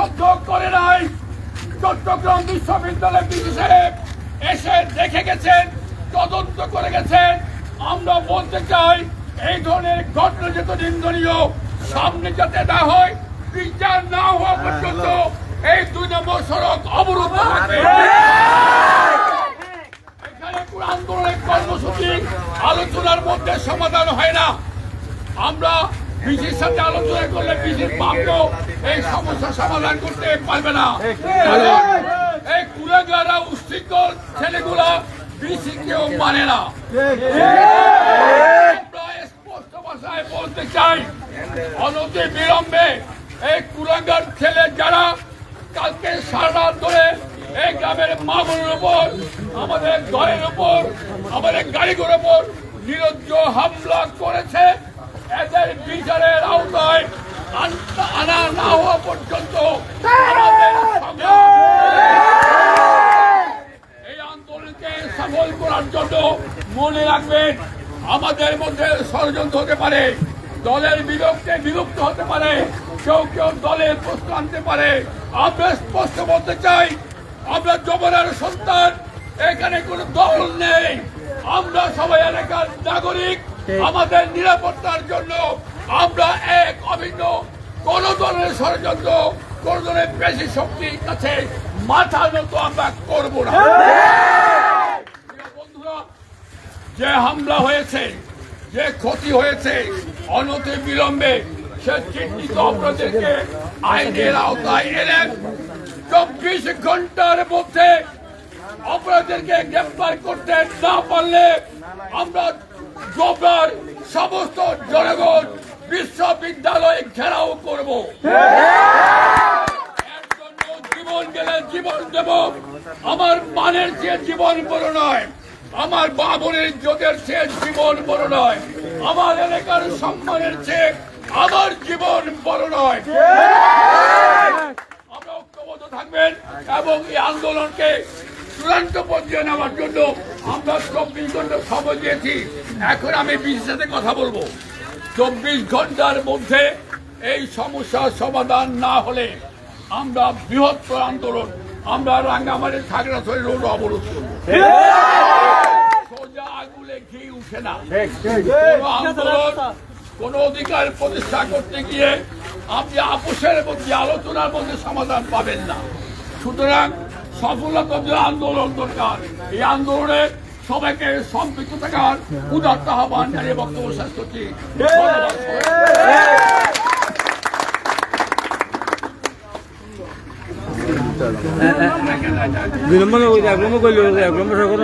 সহ্য করে নাই চট্টগ্রাম বিশ্ববিদ্যালয়ের বিধি সাহেব এসে দেখে গেছেন, তদন্ত করে গেছেন। আমরা বলতে চাই, এই ধরনের ঘটনা যত নিন্দনীয় সামনে যাতে না হয়, বিচার না হওয়া পর্যন্ত এই দুই নম্বর সড়ক অবরুদ্ধ থাকবে। এখানে কোন আন্দোলনের কর্মসূচি আলোচনার মধ্যে সমাধান হয় না। আমরা বিসির সাথে আলোচনা করলে বিসির পাবলো এই সমস্যা সমাধান করতে পারবে না। এই কুড়েগারা উশৃঙ্খল ছেলেগুলা বিসি কেউ মানে না। স্পষ্ট ভাষায় বলতে চাই অনতি বিলম্বে এই কুড়াঙ্গার ছেলে যারা কালকে সারা ধরে এই গ্রামের মাগুরের উপর আমাদের ঘরের উপর আমাদের গাড়িগুলোর উপর নিরজ্জ হামলা করেছে এদের বিচারের আওতায় আনা না হওয়া পর্যন্ত এই আন্দোলনকে সফল করার জন্য মনে রাখবেন, আমাদের মধ্যে ষড়যন্ত্র হতে পারে, দলের বিরুদ্ধে বিলুপ্ত হতে পারে, কেউ কেউ দলের প্রশ্ন আনতে পারে। আমরা স্পষ্ট বলতে চাই, আমরা জবরের সন্তান, এখানে কোনো দল নেই। আমরা সবাই এলাকার নাগরিক আমাদের নিরাপত্তার জন্য আমরা এক অভিন্ন কোন ধরনের ষড়যন্ত্র কোন ধরনের বেশি শক্তির কাছে মাথা নত আমরা করব না। বন্ধুরা যে হামলা হয়েছে যে ক্ষতি হয়েছে অনতি বিলম্বে সে চিহ্নিত অপরাধীকে আইনের আওতায় এলেন চব্বিশ ঘণ্টার মধ্যে অপরাধীদেরকে গ্রেফতার করতে না পারলে আমরা গোবরার সমস্ত জনগণ বিশ্ববিদ্যালয় ঘেরাও করব। জীবন গেলে জীবন দেব। আমার মানের চেয়ে জীবন বড় নয়। আমার বাবনের ইজ্জতের চেয়ে জীবন বড় নয়। আমার এলাকার সম্মানের চেয়ে আমার জীবন বড় নয়। আমরা ঐক্যবদ্ধ থাকবেন এবং এই আন্দোলনকে চূড়ান্ত পর্যায়ে নেওয়ার জন্য আমরা সময় দিয়েছি। এখন আমি বিশেষ সাথে কথা বলব। চব্বিশ ঘণ্টার মধ্যে এই সমস্যার সমাধান না হলে আমরা বৃহত্তর আন্দোলন, আমরা রাঙ্গামাটির খাগড়াছড়ি রোড অবরোধ করব। সোজা আগুলে ঘি উঠে না। আন্দোলন, কোন অধিকার প্রতিষ্ঠা করতে গিয়ে আপনি আপোষের মধ্যে, আলোচনার মধ্যে সমাধান পাবেন না। সুতরাং সফলতা যে আন্দোলন দরকার, এই আন্দোলনে সবাইকে সম্পৃক্ত থাকার উদাত্ত আহ্বান জানিয়ে বক্তব্য শেষ করছি। বিলম্বনে নম্বর এক করলি এক নম্বর সরকার